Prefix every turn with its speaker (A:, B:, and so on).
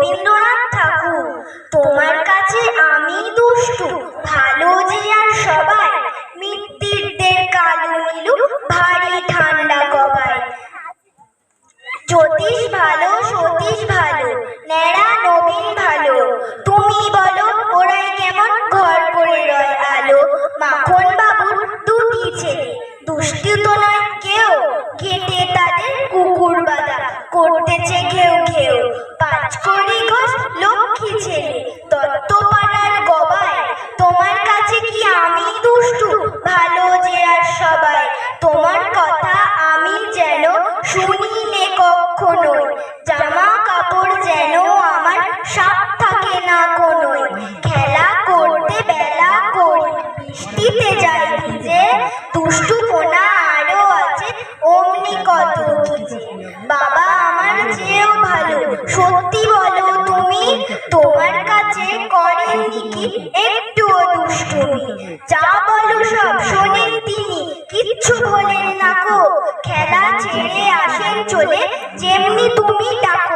A: রবীন্দ্রনাথ ঠাকুর, তোমার কাছে আমি দুষ্টু, ভালো যে আর সবাই, মিত্তিরদের কালু নীলু, ভারী ঠান্ডা গবায় জ্যোতিষ ভালো, সতীশ ভালো, ন্যাড়া নবীন ভালো। তুমি বলো, ওরাই কেমন ঘর করে রয় আলো? মাখন বাবুর দুটি ছেলে দুষ্টি তো নয় দুষ্টু, ভালো যে আর সবাই। তোমার কথা আমি যেন শুনিলে কখনোই। জামা কাপড় যেন আমার সাপ থাকে না কোনোই। খেলা করতে বেলা করি বৃষ্টিতে যাই ভিজে। দুষ্টু কোনা আরও আছে অমনি কত কিছু বাবা আমার চেয়েও ভালো, সত্যি বলো তুমি, তোমার কাছে করেননি কি? একটুও দুষ্টুমি যা বলো সব শোনেন তিনি। কিচ্ছু বলেন না কো খেলা ছেড়ে আসেন চলে, যেমনি তুমি ডাকো।